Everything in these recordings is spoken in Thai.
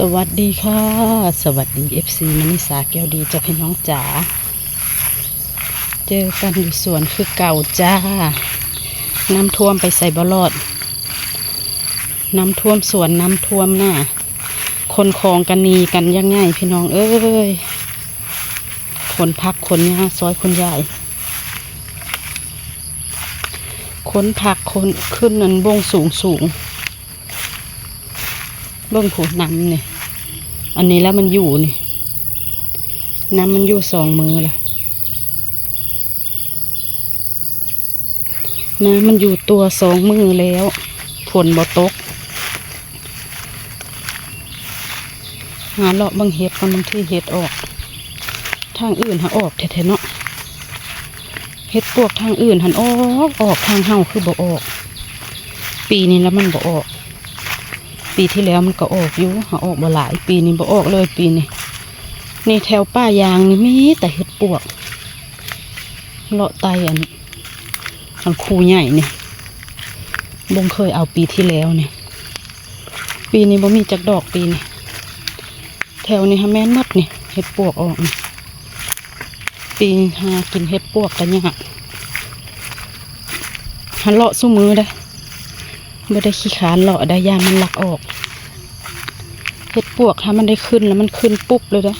สวัสดีค่ะ สวัสดี FC มณิสาแก้วดีจ้าพี่น้องจ๋าเจอกันอยู่สวนคือเก่าจ้า น้ำท่วมไปใส่บลอด น้ำท่วมสวนน้ำท่วมหน้าคนคลองกันนีกันยังไงพี่น้อง เอ้ยคนพักคนยาซอยคนใหญ่คนผักคนขึ้นนันบงสูงสูง เบิ่งผูน้ำเนี่ยอันนี้แล้วมันอยู่นี่ น้ำมันอยู่สองมือล่ะ น้ำมันอยู่ตัวสองมือแล้วฝนบ่ตกหาเลาะบางเห็ดกันบางที่เห็ดออก ทางอื่นหาออกแท้ๆเนาะเห็ดปวกทางอื่นหันออกออกทางเฮาคือบ่ออก ปีนี้แล้วมันบ่ออก ปีที่แล้วมันก็ออกอยู่หาออกบ่หลาย ปีนี้บ่ออกเลยปีนี้นี่แถวป้ายางนี่มีแต่เห็ดปวกเลาะไตอันอันคูใหญ่เนี่ยบงเคยเอาปีที่แล้วเนี่ย ปีนี้บ่มีจักดอกปีนี้แถวนี้ฮะแม่นมัดนี่เห็ดปวกออกนี่ปีนี้หากินเห็ดปวกกันยากหันเลาะสู้มือได้ ไม่ได้ขี้ขานหรอได้ยามันหลักออกเห็ดปวกถ้ามันได้ขึ้นแล้วมันขึ้นปุ๊บเลยนะ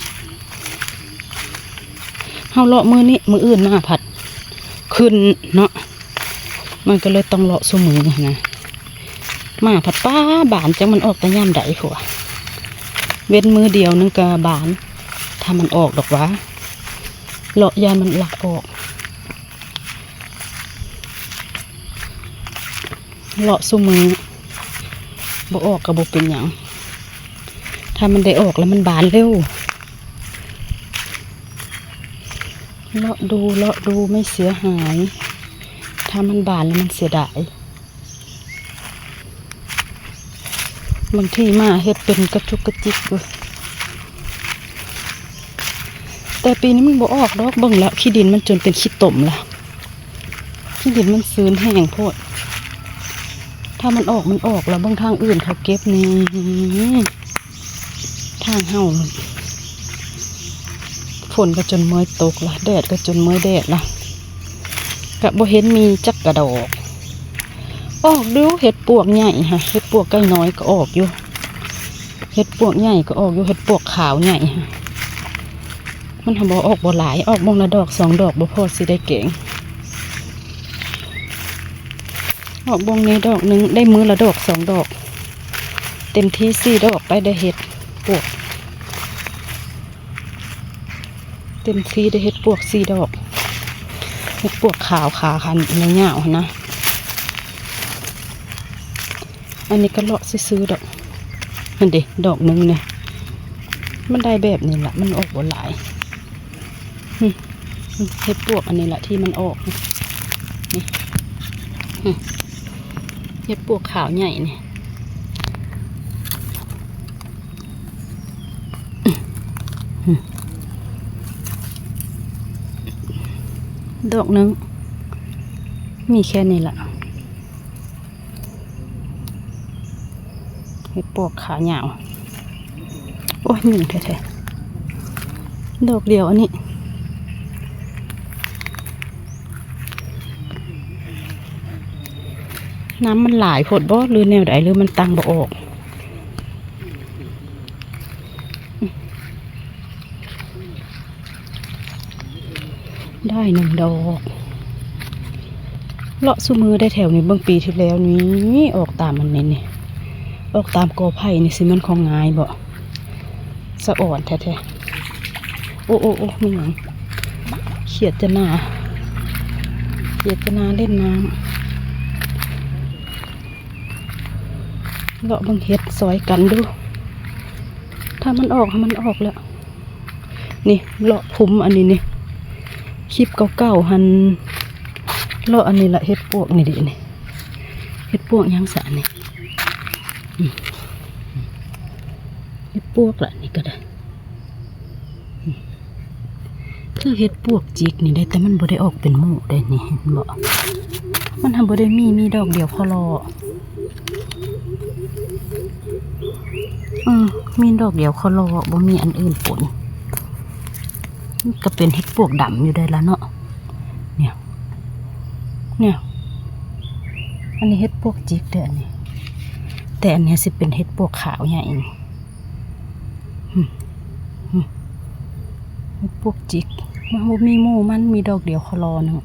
เฮาเลาะมือนี้มืออื่นมาผัด ขึ้นเนาะมันก็เลยต้องเลาะสมือนะมาผัดป้าบานจังมันออกแต่ย่ามใดหัวเว้นมือเดียวนึงก็บานถ้ามันออกดอกวะเลาะยามันหลักออก เลาะสู้มือบ่ออกกับบ่เป็นหยังถ้ามันได้ออกแล้วมันบานเร็ว เลาะดูเลาะดูไม่เสียหาย ถ้ามันบานแล้วมันเสียดาย บางทีมาเฮ็ดเป็นกระจุกกระจิกเลยแต่ปีนี้มันบ่ออกดอกเบิ่งแล้วขี้ดินมันจนเป็นขี้ตมแล้วขี้ดินมันซื้นแห้งโพด ถ้ามันออกมันออกแล้วบางทางอื่นเขาเก็บนี่ทางเฮาฝนก็จนเมื่อยตกละแดดก็จนเมื่อยแดดละกะบ่เห็นมีจักกระดอกออกดูเห็ดปวกใหญ่ฮะเห็ดปวกใกล้น้อยก็ออกอยู่เห็ดปวกใหญ่ก็ออกอยู่เห็ดปวกขาวใหญ่ฮะมันทำบ่ออกบ่หลายออกบงละดอกสองดอกบ่พอสิได้เก่ง ดอกบงนี้ดอกหนึ่งได้มือละดอกสองดอก เต็มที่สี่ดอกไปได้เห็ดปวก เต็มที่ได้เห็ดปวกสี่ดอกเห็ดปวกขาวขาคันในเหงานะ อันนี้ก็เลาะซื้อดอกนั่นเด็ดอกหนึ่งเนี่ยมันได้แบบนี้แหละมันออกบนหลายเห็ดปวกอันนี้แหละที่มันออกนี่ เห็ดปวกขาวใหญ่เนี่ยดอกนึง มีแค่นี้ละเห็ดปวกขาวเหยาวโอ้ยหนึ่งแท้ๆดอกเดียวอันนี้ น้ำมันหลายผดบ่หรือแนวใดหรือมันตังบ่ออกได้หนึ่งดอกเลาะสุมือได้แถวนี้เบื้องปีที่แล้วนี้ออกตามมันนี่นี่ออกตามกอไผ่นี่สิมันของง่ายบ่สะอ่อนแท้ๆโอ้โอ้โอ้ไม่หยังเขียดจะนาเขียดจะนาเล่นน้ำ เลาะบังเห็ดซอยกันดู ถ้ามันออกให้มันออกแล้ว นี่เลาะผมอันนี้นี่คลิปเก่าๆหันเลาะอันนี้ละเห็ดปวกนี่ดินี่เห็ดปวกยังสะนี่เห็ดปวกละนี่ก็ได้คือเห็ดปวกจิกนี่ได้แต่มันบ่ได้ออกเป็นหมู่ได้นี่เห็นบ่มันทำบ่ได้มีมีดอกเดียวพอรอ อืมมีดอกเดียวเขารอบ่มีอันอื่นปนก็เป็นเห็ดปวกดำอยู่ได้ละเนาะเนี่ย เนี่ย อันนี้เห็ดปวกจิกเด้อนนี้แต่อันนี้สิเป็นเห็ดปวกขาวใหญ่นี่อืมอืมเห็ดปวกจิกมันมีหมูมันมีดอกเดียวเขารอหนึง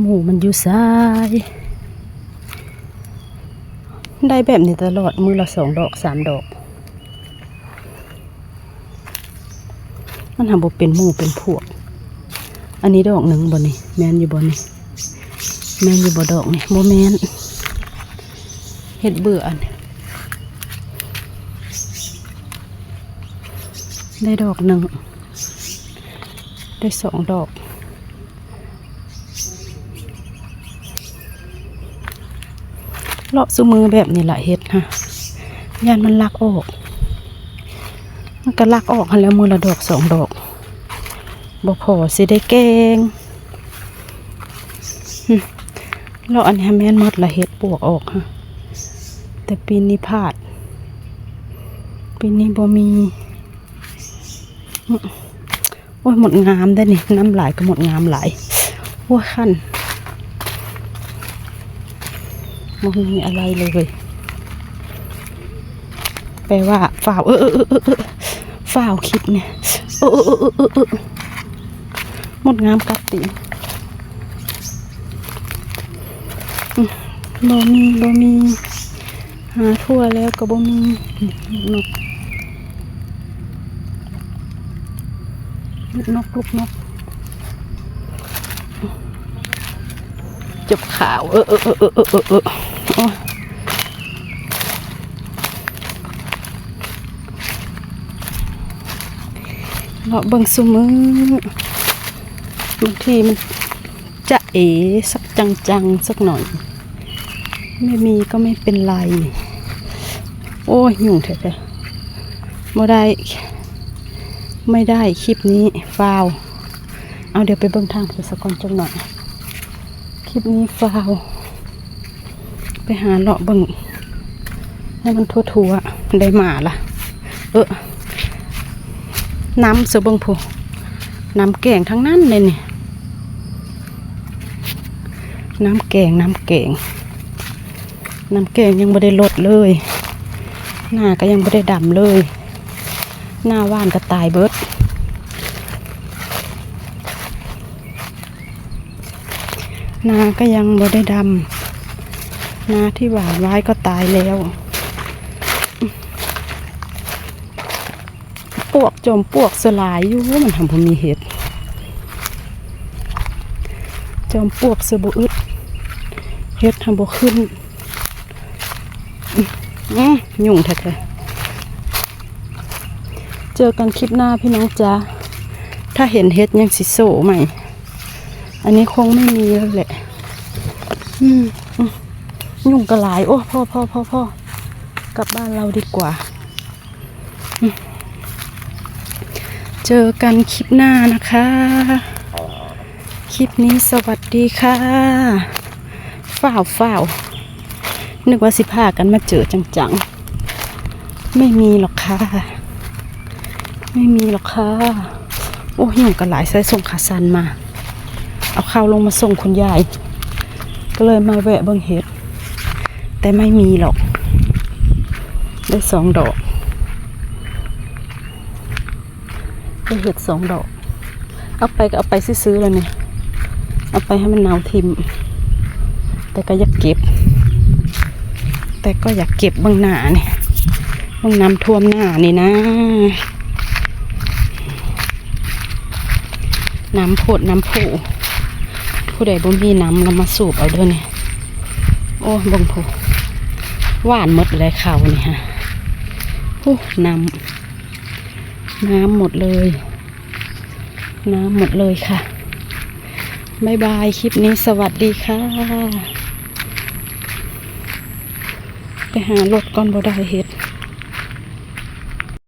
หมูมันอยู่ซ้าย ได้แบบนี้ตลอดมือละสองดอกสามดอก มันทำบเป็นหมูเป็นพวก อันนี้ดอกหนึ่งบ่นี่แมนอยู่บ่นี่แมนอยู่บ่ดอกนี่บ่แมนเฮ็ดเบื่ออันได้ดอกหนึ่งได้สองดอก เลาะสุมือแบบนี้แหละเฮ็ดฮะยานมันลักออก มันก็ลักออกหันแล้วมือละดอกสองดอกบ่พอสิได้แกงเลาะอันนี้แม่นหมดละเฮ็ดปวกออกฮะแต่ปีนี้พลาดปีนี้บ่มีโอ้ยหมดงามได้นี่น้ำหลายก็หมดงามหลายโอ้ยคัน มันมีอะไรเลยแปลว่าฝ่าวเออเออเออเออฝ่าวคิดเนี่ยเออเออเออเออเออหมดงามกัดตีนอืมบ่มีบ่มีหาทั่วแล้วก็บ่มีนกลูกนกลูกนกจบข่าว เออเออเออเออเออ เออเออโอ้ยเลาะเบิ่งซุมือบางทีมันจะเอสักจังๆ สักหน่อย ไม่มีก็ไม่เป็นไร โอ้ยยุ่งแท้ๆไม่ได้ ไม่ได้คลิปนี้ฟาว เอาเดี๋ยวไปเบิ่งทางไปสะก่อนจังหน่อย คลิปนี้ฟาว ไปหาเลาะบิ่งให้มันทั่วๆได้หมาละเออน้ำเสือบิ่งผูน้ำแกงทั้งนั้นเลยนี่ น้ำแกงน้ำแกงน้ำแกงยังไม่ได้ลดเลย หน้าก็ยังไม่ได้ดำเลย หน้าว่านก็ตายเบิดนาก็ยังบ่ได้ดำ นาที่หวานไว้ก็ตายแล้วปวกจมปวกสลายอยู่มันทำผมมีเห็ดจอมปวกเสอบอึดเฮ็ดทำบขึ้นอื้อยุ่งแท้ๆเจอกันคลิปหน้าพี่น้องจ้าถ้าเห็นเฮ็ดยังสิโซใหม่ อันนี้คงไม่มีแล้วแหละ อืม ยุ่งกระหลาย โอ้พ่อพ่อพ่อพ่อกลับบ้านเราดีกว่า เจอกันคลิปหน้านะคะ คลิปนี้สวัสดีค่ะฝ้าวฝ้าวนึกว่าสิพากันมาเจอจังๆ ไม่มีหรอกค่ะ ไม่มีหรอกค่ะ โอ้ยยุ่งกระหลายใส่ส่งขาสันมา เอาข้าวลงมาส่งคุณยาย ก็เลยมาแวะเบิ่งเห็ด แต่ไม่มีหรอก ได้สองดอก ได้เห็ดสองดอก เอาไปก็เอาไปซื้อๆแล้วเนี่ย เอาไปให้มันเนาทิม แต่ก็อยากเก็บ แต่ก็อยากเก็บบื้องหนาเนี่ยบื้องน้ำท่วมหน้านี่นะ น้ำโพดน้ำผูผู้ใดบ่มีน้ำเรามาสูบเอาเด้อเนี่ยโอ้บังผู หวานหมดเลยเขานี่ฮะโอ้น้ำน้ำหมดเลย น้ำหมดเลยค่ะบายบาย คลิปนี้สวัสดีค่ะ ไปหารถก่อนบ่ได้เห็ด